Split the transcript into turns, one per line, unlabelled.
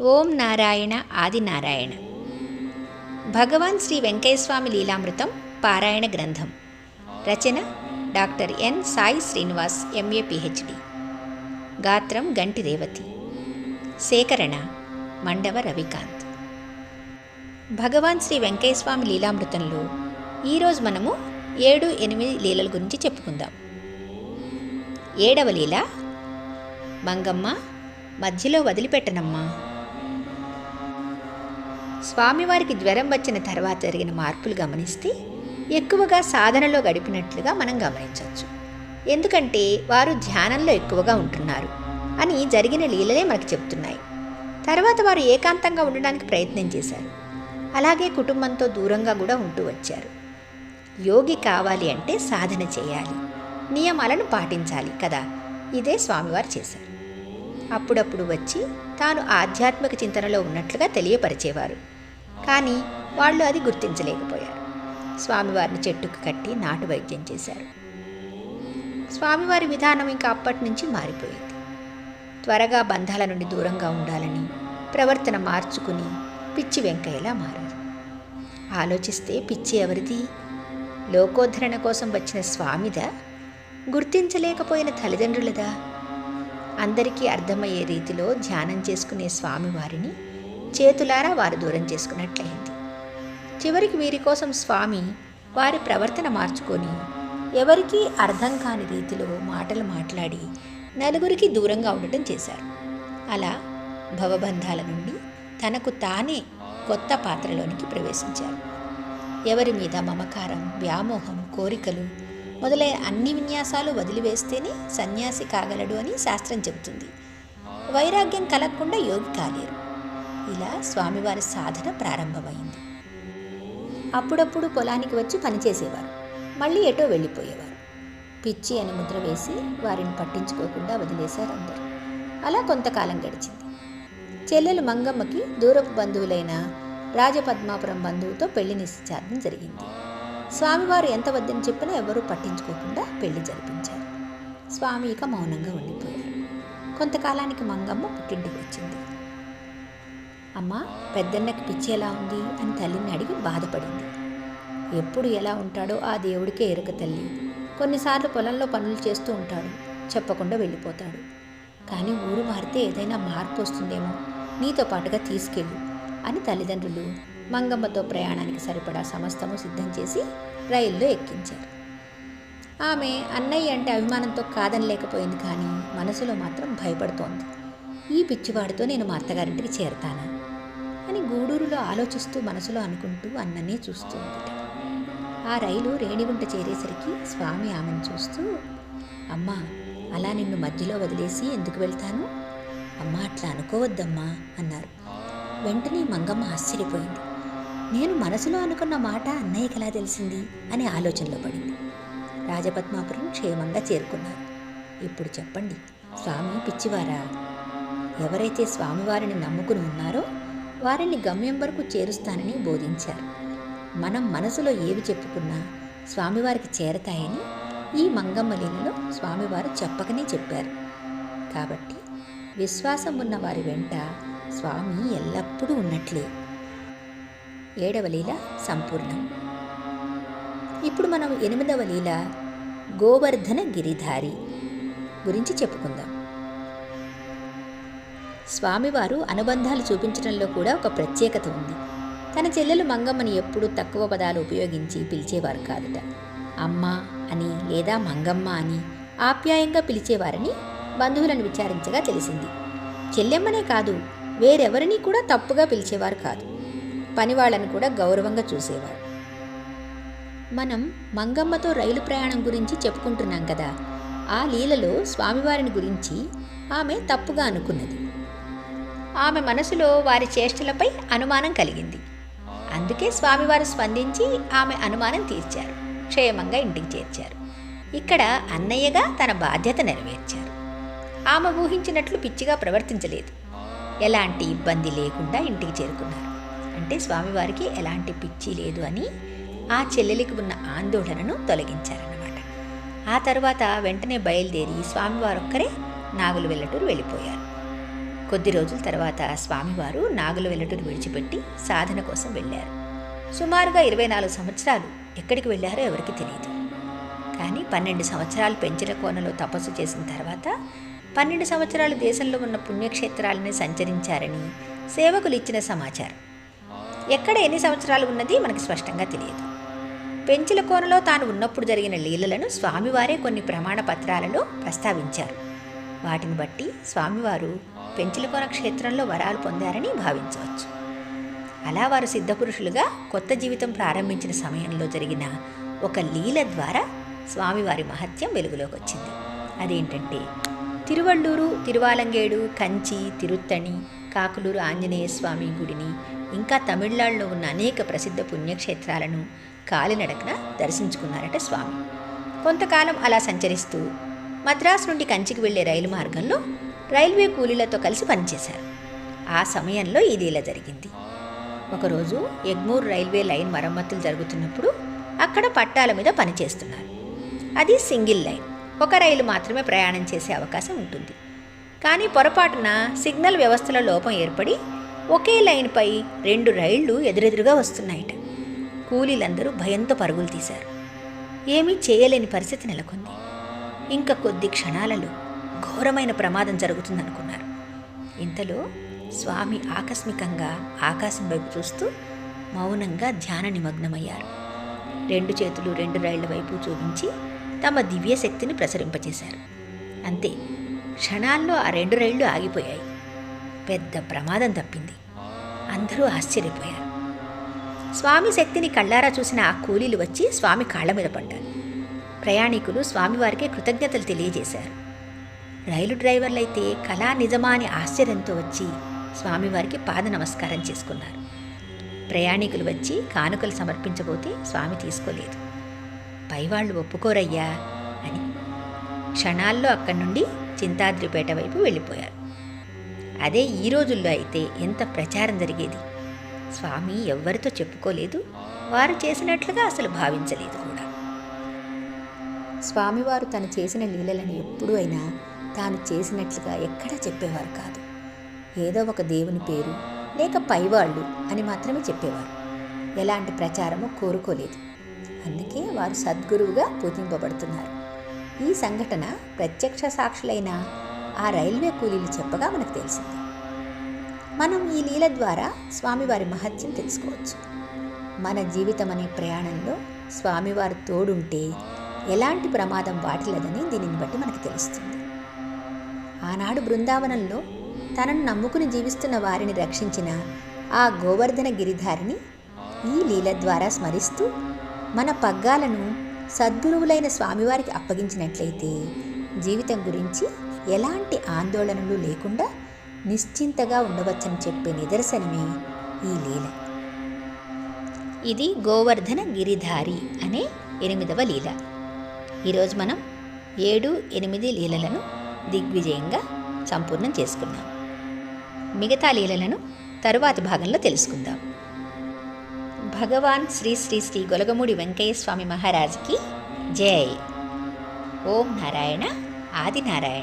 ఓం నారాయణ ఆదినారాయణ. భగవాన్ శ్రీ వెంకయ్యస్వామి లీలామృతం పారాయణ గ్రంథం. రచన doctor N Sai Srinivas MA PhD. గాత్రం గంటి రేవతి. సేకరణ మండవ రవికాంత్. భగవాన్ శ్రీ వెంకయ్యస్వామి లీలామృతంలో ఈరోజు మనము ఏడు ఎనిమిది లీలల గురించి చెప్పుకుందాం. ఏడవ లీల మంగమ్మ మధ్యలో వదిలిపెట్టనమ్మా. స్వామివారికి జ్వరం వచ్చిన తర్వాత జరిగిన మార్పులు గమనిస్తే ఎక్కువగా సాధనలో గడిపినట్లుగా మనం గమనించవచ్చు. ఎందుకంటే వారు ధ్యానంలో ఎక్కువగా ఉంటున్నారు అని జరిగిన లీలలే మనకు చెప్తున్నాయి. తర్వాత వారు ఏకాంతంగా ఉండడానికి ప్రయత్నం చేశారు. అలాగే కుటుంబంతో దూరంగా కూడా ఉంటూ వచ్చారు. యోగి కావాలి అంటే సాధన చేయాలి. నియమాలను పాటించాలి కదా. ఇదే స్వామివారు చేశారు. అప్పుడప్పుడు వచ్చి తాను ఆధ్యాత్మిక చింతనలో ఉన్నట్లుగా తెలియపరిచేవారు. కానీ వాళ్ళు అది గుర్తించలేకపోయారు. స్వామివారిని చెట్టుకు కట్టి నాటు వైద్యం చేశారు. స్వామివారి విధానం ఇంకా అప్పటి నుంచి మారిపోయింది. త్వరగా బంధాల నుండి దూరంగా ఉండాలని ప్రవర్తన మార్చుకుని పిచ్చి వెంకయ్యలా మారారు. ఆలోచిస్తే పిచ్చి ఎవరిది? లోకోద్ధరణ కోసం వచ్చిన స్వామిదా? గుర్తించలేకపోయిన తల్లిదండ్రులదా? అందరికీ అర్థమయ్యే రీతిలో ధ్యానం చేసుకునే స్వామివారిని చేతులారా వారు దూరం చేసుకున్నట్లయింది. చివరికి వీరి కోసం స్వామి వారి ప్రవర్తన మార్చుకొని ఎవరికీ అర్థం కాని రీతిలో మాటలు మాట్లాడి నలుగురికి దూరంగా ఉండటం చేశారు. అలా భవబంధాల నుండి తనకు తానే కొత్త పాత్రలోనికి ప్రవేశించారు. ఎవరి మీద మమకారం వ్యామోహం కోరికలు మొదలైన అన్ని విన్యాసాలు వదిలివేస్తేనే సన్యాసి కాగలడు అని శాస్త్రం చెబుతుంది. వైరాగ్యం కలగకుండా యోగి కాలేరు. ఇలా స్వామివారి సాధన ప్రారంభమైంది. అప్పుడప్పుడు పొలానికి వచ్చి పనిచేసేవారు మళ్ళీ ఎటో వెళ్ళిపోయేవారు. పిచ్చి అని ముద్ర వేసి వారిని పట్టించుకోకుండా వదిలేశారు అందరూ. అలా కొంతకాలం గడిచింది. చెల్లెలు మంగమ్మకి దూరపు బంధువులైన రాజపద్మాపురం బంధువుతో పెళ్ళి నిశ్చితార్థం జరిగింది. స్వామివారు ఎంత వద్దని చెప్పినా ఎవరూ పట్టించుకోకుండా పెళ్ళి జరిపించారు. స్వామి ఇక మౌనంగా ఉండిపోయారు. కొంతకాలానికి మంగమ్మ పుట్టింటికి వచ్చింది. అమ్మ పెద్దన్నకి పిచ్చి ఎలా ఉంది? అని తల్లిని అడిగి బాధపడింది. ఎప్పుడు ఎలా ఉంటాడో ఆ దేవుడికే ఎరుక తల్లి. కొన్నిసార్లు పొలంలో పనులు చేస్తూ ఉంటాడు. చెప్పకుండా వెళ్ళిపోతాడు. కానీ ఊరు మారితే ఏదైనా మార్పు వస్తుందేమో. నీతో పాటుగా తీసుకెళ్ళు అని తల్లిదండ్రులు మంగమ్మతో ప్రయాణానికి సరిపడా సమస్తము సిద్ధం చేసి రైల్లో ఎక్కించారు. ఆమె అన్నయ్య అంటే అభిమానంతో కాదనలేకపోయింది కానీ మనసులో మాత్రం భయపడుతోంది. ఈ పిచ్చివాడితో నేను మా అత్తగారింటికి చేరతానా? గూడూరులో ఆలోచిస్తూ మనసులో అనుకుంటూ అన్ననే చూస్తూ ఆ రైలు రేణిగుంట చేరేసరికి స్వామి ఆమెను చూస్తూ అమ్మా అలా నిన్ను మధ్యలో వదిలేసి ఎందుకు వెళ్తాను? అమ్మా అట్లా అనుకోవద్దమ్మా అన్నారు. వెంటనే మంగమ్మ ఆశ్చర్యపోయింది. నేను మనసులో అనుకున్న మాట అన్నయ్యకి ఎలా తెలిసింది? అనే ఆలోచనలో పడింది. రాజపద్మాపురం క్షేమంగా చేరుకున్నారు. ఇప్పుడు చెప్పండి స్వామి పిచ్చివారా? ఎవరైతే స్వామివారిని నమ్ముకుని ఉన్నారో వారిని గమ్యం వరకు చేరుస్తానని బోధించారు. మనం మనసులో ఏవి చెప్పుకున్నా స్వామివారికి చేరతాయని ఈ మంగమ్మ లీలలో స్వామివారు చెప్పకనే చెప్పారు. కాబట్టి విశ్వాసం ఉన్న వారి వెంట స్వామి ఎల్లప్పుడూ ఉన్నట్లే. ఏడవ లీల సంపూర్ణం. ఇప్పుడు మనం ఎనిమిదవ లీల గోవర్ధన గిరిధారి గురించి చెప్పుకుందాం. స్వామివారు అనుబంధాలు చూపించడంలో కూడా ఒక ప్రత్యేకత ఉంది. తన చెల్లెలు మంగమ్మని ఎప్పుడూ తక్కువ పదాలు ఉపయోగించి పిలిచేవారు కాదుట. అమ్మ అని లేదా మంగమ్మ అని ఆప్యాయంగా పిలిచేవారని బంధువులను విచారించగా తెలిసింది. చెల్లెమ్మనే కాదు వేరెవరిని కూడా తప్పుగా పిలిచేవారు కాదు. పనివాళ్ళను కూడా గౌరవంగా చూసేవారు. మనం మంగమ్మతో రైలు ప్రయాణం గురించి చెప్పుకుంటున్నాం కదా ఆ లీలలో స్వామివారిని గురించి ఆమె తప్పుగా అనుకున్నది. ఆమె మనసులో వారి చేష్టలపై అనుమానం కలిగింది. అందుకే స్వామివారు స్పందించి ఆమె అనుమానం తీర్చారు. క్షేమంగా ఇంటికి చేర్చారు. ఇక్కడ అన్నయ్యగా తన బాధ్యత నెరవేర్చారు. ఆమె ఊహించినట్లు పిచ్చిగా ప్రవర్తించలేదు. ఎలాంటి ఇబ్బంది లేకుండా ఇంటికి చేరుకున్నారు. అంటే స్వామివారికి ఎలాంటి పిచ్చి లేదు అని ఆ చెల్లెలికి ఉన్న ఆందోళనను తొలగించారన్నమాట. ఆ తర్వాత వెంటనే బయలుదేరి స్వామివారు ఒక్కరే నాగులు వెళ్ళటూరు వెళ్ళిపోయారు. కొద్ది రోజుల తర్వాత స్వామివారు నాగుల వెల్లటూరు విడిచిపెట్టి సాధన కోసం వెళ్ళారు. సుమారుగా ఇరవై నాలుగు సంవత్సరాలు ఎక్కడికి వెళ్ళారో ఎవరికి తెలియదు. కానీ పన్నెండు సంవత్సరాలు పెంచిన కోనలో తపస్సు చేసిన తర్వాత పన్నెండు సంవత్సరాలు దేశంలో ఉన్న పుణ్యక్షేత్రాలని సంచరించారని సేవకులు ఇచ్చిన సమాచారం. ఎక్కడ ఎన్ని సంవత్సరాలు ఉన్నది మనకు స్పష్టంగా తెలియదు. పెంచిన కోనలో తాను ఉన్నప్పుడు జరిగిన లీలలను స్వామివారే కొన్ని ప్రమాణ పత్రాలలో ప్రస్తావించారు. వాటిని బట్టి స్వామివారు పెంచులకోన క్షేత్రంలో వరాలు పొందారని భావించవచ్చు. అలా వారు సిద్ధపురుషులుగా కొత్త జీవితం ప్రారంభించిన సమయంలో జరిగిన ఒక లీల ద్వారా స్వామివారి మహత్యం వెలుగులోకి వచ్చింది అదేంటంటే తిరువళ్ళూరు తిరువాలంగేడు కంచి తిరుత్తణి కాకులూరు ఆంజనేయ స్వామి గుడిని ఇంకా తమిళనాడులో ఉన్న అనేక ప్రసిద్ధ పుణ్యక్షేత్రాలను కాలినడకన దర్శించుకున్నారట స్వామి. కొంతకాలం అలా సంచరిస్తూ మద్రాసు నుండి కంచికి వెళ్ళే రైలు మార్గంలో రైల్వే కూలీలతో కలిసి పనిచేశారు. ఆ సమయంలో ఇది ఇలా జరిగింది. ఒకరోజు ఎగ్మూర్ రైల్వే లైన్ మరమ్మతులు జరుగుతున్నప్పుడు అక్కడ పట్టాల మీద పనిచేస్తున్నారు. అది సింగిల్ లైన్. ఒక రైలు మాత్రమే ప్రయాణం చేసే అవకాశం ఉంటుంది. కానీ పొరపాటున సిగ్నల్ వ్యవస్థలో లోపం ఏర్పడి ఒకే లైన్పై రెండు రైళ్ళు ఎదురెదురుగా వస్తున్నాయట. కూలీలందరూ భయంతో పరుగులు తీశారు. ఏమీ చేయలేని పరిస్థితి నెలకొంది. ఇంకా కొద్ది క్షణాలలో ఘోరమైన ప్రమాదం జరుగుతుందనుకున్నారు. ఇంతలో స్వామి ఆకస్మికంగా ఆకాశం వైపు చూస్తూ మౌనంగా ధ్యాన నిమగ్నమయ్యారు. రెండు చేతులు రెండు రైళ్ళ వైపు చూపించి తమ దివ్య శక్తిని ప్రసరింపజేశారు అంతే క్షణాల్లో ఆ రెండు రైళ్ళు ఆగిపోయాయి. పెద్ద ప్రమాదం తప్పింది. అందరూ ఆశ్చర్యపోయారు. స్వామి శక్తిని కళ్ళారా చూసిన ఆ కూలీలు వచ్చి స్వామి కాళ్ళ మీద పడ్డారు. ప్రయాణికులు స్వామివారికే కృతజ్ఞతలు తెలియజేశారు. రైలు డ్రైవర్లైతే కళా నిజమా అని ఆశ్చర్యంతో వచ్చి స్వామివారికి పాద నమస్కారం చేసుకున్నారు. ప్రయాణికులు వచ్చి కానుకలు సమర్పించబోతే స్వామి తీసుకోలేదు. పైవాళ్ళు ఒప్పుకోరయ్యా అని క్షణాల్లో అక్కడి నుండి చింతాద్రిపేట వైపు వెళ్ళిపోయారు. అదే ఈ రోజుల్లో అయితే ఎంత ప్రచారం జరిగేది? స్వామి ఎవ్వరితో చెప్పుకోలేదు. వారు చేసినట్లుగా అసలు భావించలేదు కూడా. స్వామివారు తను చేసిన లీలలను ఎప్పుడూ అయినా తాను చేసినట్లుగా ఎక్కడా చెప్పేవారు కాదు. ఏదో ఒక దేవుని పేరు లేక పైవాళ్ళు అని మాత్రమే చెప్పేవారు. ఎలాంటి ప్రచారము కోరుకోలేదు. అందుకే వారు సద్గురువుగా పూజింపబడుతున్నారు. ఈ సంఘటన ప్రత్యక్ష సాక్షులైన ఆ రైల్వే కూలీలు చెప్పగా మనకు తెలిసింది. మనం ఈ లీల ద్వారా స్వామివారి మహత్యం తెలుసుకోవచ్చు. మన జీవితం అనే ప్రయాణంలో స్వామివారు తోడుంటే ఎలాంటి ప్రమాదం వాటిల్లదని దీనిని బట్టి మనకు తెలుస్తుంది. ఆనాడు బృందావనంలో తనను నమ్ముకుని జీవిస్తున్న వారిని రక్షించిన ఆ గోవర్ధన గిరిధారిని ఈ లీల ద్వారా స్మరిస్తూ మన పగ్గాలను సద్గురువులైన స్వామివారికి అప్పగించినట్లయితే జీవితం గురించి ఎలాంటి ఆందోళనలు లేకుండా నిశ్చింతగా ఉండవచ్చని చెప్పే నిదర్శనమే ఈ లీల. ఇది గోవర్ధన గిరిధారి అనే ఎనిమిదవ లీల. ఈరోజు మనం ఏడు ఎనిమిది లీలలను దిగ్విజయంగా సంపూర్ణం చేసుకున్నాం మిగతా లీలలను తరువాతి భాగంలో తెలుసుకుందాం. భగవాన్ శ్రీ శ్రీ శ్రీ గొలగమూడి వెంకయ్య స్వామి మహారాజ్కి జై. ఓం నారాయణ ఆది నారాయణ